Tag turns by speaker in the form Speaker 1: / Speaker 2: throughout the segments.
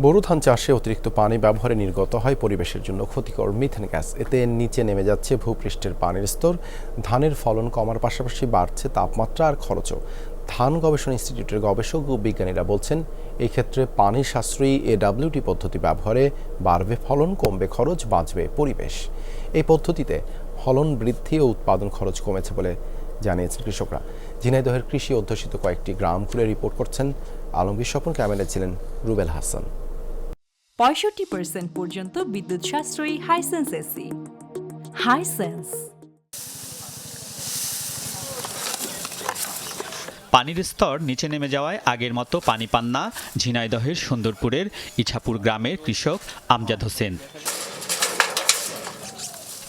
Speaker 1: বোরো ধান চাষে অতিরিক্ত পানি ব্যবহারে নির্গত হয়, পরিবেশের জন্য ক্ষতিকর মিথেন গ্যাস। এতে নিচে নেমে যাচ্ছে ভূপৃষ্ঠের পানির স্তর। ধানের ফলন কমার পাশাপাশি বাড়ছে তাপমাত্রা আর খরচও। ধান গবেষণা ইনস্টিটিউটের গবেষক ও বিজ্ঞানীরা বলছেন এই ক্ষেত্রে পানি সাশ্রয়ী এডাব্লিউটি পদ্ধতি ব্যবহারে বাড়বে ফলন, কমবে খরচ, বাঁচবে পরিবেশ। এই পদ্ধতিতে ফলন বৃদ্ধি ও উৎপাদন খরচ কমেছে বলে জানিয়েছেন কৃষকরা। ঝিনাইদহের কৃষি অধ্যুষিত কয়েকটি গ্রাম ঘুরে রিপোর্ট করছেন আলমগীর স্বপন ক্যামেরায় ছিলেন রুবেল হাসান।
Speaker 2: পঁয়ষট্টি পার্সেন্ট পর্যন্ত বিদ্যুৎ সাশ্রয়ী হাইসেন্স এসি হাইসেন্স
Speaker 3: পানির স্তর নিচে নেমে যাওয়ায় আগের মতো পানি পান না ঝিনাইদহের সুন্দরপুরের ইছাপুর গ্রামের কৃষক আমজাদ হোসেন।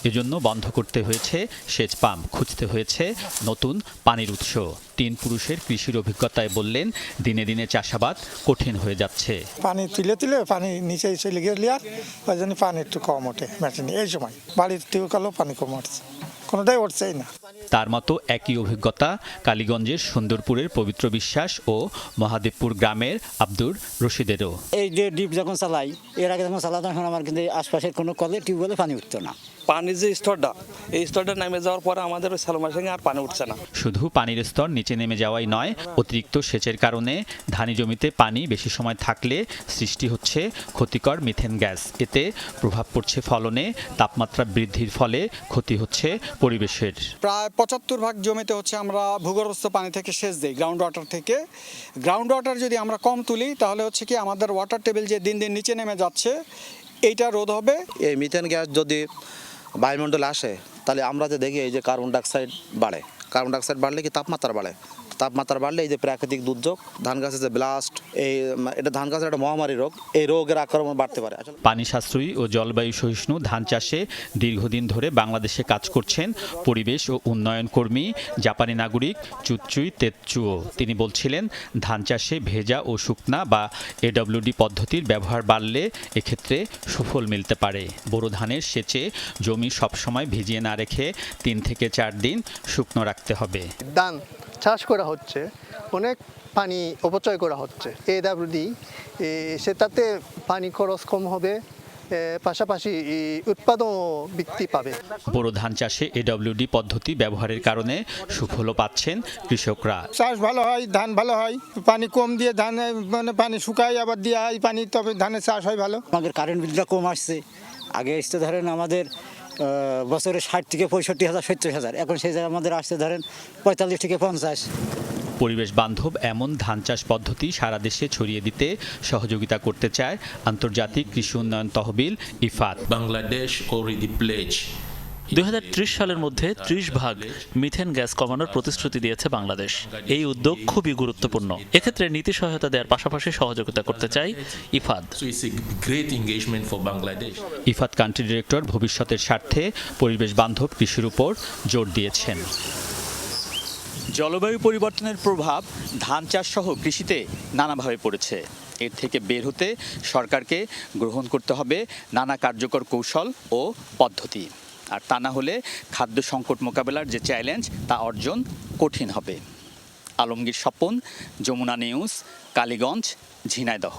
Speaker 3: এজন্য বন্ধ করতে হয়েছে সেচ পাম্প। খুঁজতে হয়েছে নতুন পানির উৎস। তিন পুরুষের কৃষির অভিজ্ঞতায় বললেন, দিনে দিনে চাষাবাদ কঠিন হয়ে যাচ্ছে।
Speaker 4: পানি তুলে তুলে পানি নিচে চলে গেলে আর ওই জন্য পানি একটু কম ওঠে এই সময় বাড়ির টিউবওয়েলও পানি কম উঠছে কোনোটাই উঠছেই না।
Speaker 3: তার মতো একই অভিজ্ঞতা কালীগঞ্জের সুন্দরপুরের পবিত্র বিশ্বাস ও মহাদেবপুর গ্রামের আব্দুর রশিদেরও।
Speaker 5: এই যে ডিপ যখন চালাই এর আগে যখন চালাতাম তখন আমার কিন্তু আশপাশের কোনো কলে টিউবওয়েলে পানি উঠতো না।
Speaker 6: পানির যে স্তরটা এই স্তরটা নেমে যাওয়ার পরে আমাদের ওই সালমার সঙ্গে আর পানি উঠছে না।
Speaker 3: শুধু পানির স্তর নিচে নেমে যাওয়াই নয় অতিরিক্ত সেচের কারণে ধানি জমিতে পানি বেশি সময় থাকলে সৃষ্টি হচ্ছে ক্ষতিকর মিথেন গ্যাস। এতে প্রভাব পড়ছে ফলনে তাপমাত্রা বৃদ্ধির ফলে ক্ষতি হচ্ছে পরিবেশের।
Speaker 7: প্রায় পঁচাত্তর ভাগ জমিতে হচ্ছে আমরা ভূগর্ভস্থ পানি থেকে সেচ দিই গ্রাউন্ড ওয়াটার থেকে। গ্রাউন্ড ওয়াটার যদি আমরা কম তুলি, তাহলে হচ্ছে কি আমাদের ওয়াটার টেবিল যে দিন দিন নিচে নেমে যাচ্ছে, এইটা রোধ হবে।
Speaker 8: এই মিথেন গ্যাস যদি বায়ুমণ্ডলে আসে, তাহলে আমরা যে দেখি এই যে কার্বন ডাইঅক্সাইড বাড়ে। কার্বন ডাইঅক্সাইড বাড়লে কি তাপমাত্রা বাড়ে? তাপমাত্রা বাড়লে এই যে প্রাকৃতিক দুর্যোগ, ধান গাছের যে ব্লাস্ট এই, এটা ধান গাছের একটা মহামারী রোগ, এই রোগের আক্রমণ বাড়তে পারে।
Speaker 3: পানি সাশ্রয়ী ও জলবায়ু সহিষ্ণু ধান চাষে দীর্ঘদিন ধরে বাংলাদেশে কাজ করছেন পরিবেশ ও উন্নয়ন কর্মী, জাপানি নাগরিক চুচ্চুই তেতচুও তিনি বলছিলেন, ধান চাষে ভেজা ও শুকনা বা এডব্লিউডি পদ্ধতির ব্যবহার বাড়লে এক্ষেত্রে সুফল মিলতে পারে। বোরো ধানের সেচে জমি সবসময় ভিজিয়ে না রেখে তিন থেকে চার দিন শুকনো রাখতে হবে।
Speaker 9: ধান চাষ করা হচ্ছে অনেক পানি অপচয় করা হচ্ছে। এডাব্লিউডি সেটাতে পানি খরচ কম হবে পাশাপাশি উৎপাদন বৃদ্ধি পাবে।
Speaker 3: বোরো ধান চাষে এডব্লিউডি পদ্ধতি ব্যবহারের কারণে সুফলও পাচ্ছেন কৃষকরা।
Speaker 4: চাষ ভালো হয় ধান ভালো হয় পানি কম দিয়ে ধান মানে পানি শুকায় আবার দিয়ে হয় পানি তবে ধানের চাষ হয় ভালো।
Speaker 5: আমাদের কারেন্ট বিলটা কম আসছে। আগে আসতে ধরেন আমাদের বছরে ষাট থেকে পঁয়ষট্টি হাজার সত্তর হাজার। এখন সেই জায়গায় আমাদের আসতে ধরেন পঁয়তাল্লিশ থেকে পঞ্চাশ।
Speaker 3: পরিবেশ বান্ধব এমন ধান চাষ পদ্ধতি সারা দেশে ছড়িয়ে দিতে সহযোগিতা করতে চায় আন্তর্জাতিক কৃষি উন্নয়ন তহবিল ইফাত।
Speaker 10: বাংলাদেশ দুই হাজার
Speaker 11: ত্রিশ সালের মধ্যে ত্রিশ ভাগ মিথেন গ্যাস কমানোর প্রতিশ্রুতি দিয়েছে বাংলাদেশ। এই উদ্যোগ খুবই গুরুত্বপূর্ণ। এক্ষেত্রে নীতি সহায়তা দেওয়ার পাশাপাশি সহযোগিতা করতে চাই ইফাদ।
Speaker 3: ইফাত কান্ট্রি ডিরেক্টর ভবিষ্যতের স্বার্থে পরিবেশ বান্ধব কৃষির উপর জোর দিয়েছেন। জলবায়ু পরিবর্তনের প্রভাব ধান চাষ সহ কৃষিতে নানাভাবে পড়েছে। এর থেকে বের হতে সরকারকে গ্রহণ করতে হবে নানা কার্যকর কৌশল ও পদ্ধতি। আর তা না হলে খাদ্য সংকট মোকাবেলার যে চ্যালেঞ্জ তা অর্জন কঠিন হবে। আলমগীর স্বপন, যমুনা নিউজ কালীগঞ্জ, ঝিনাইদহ।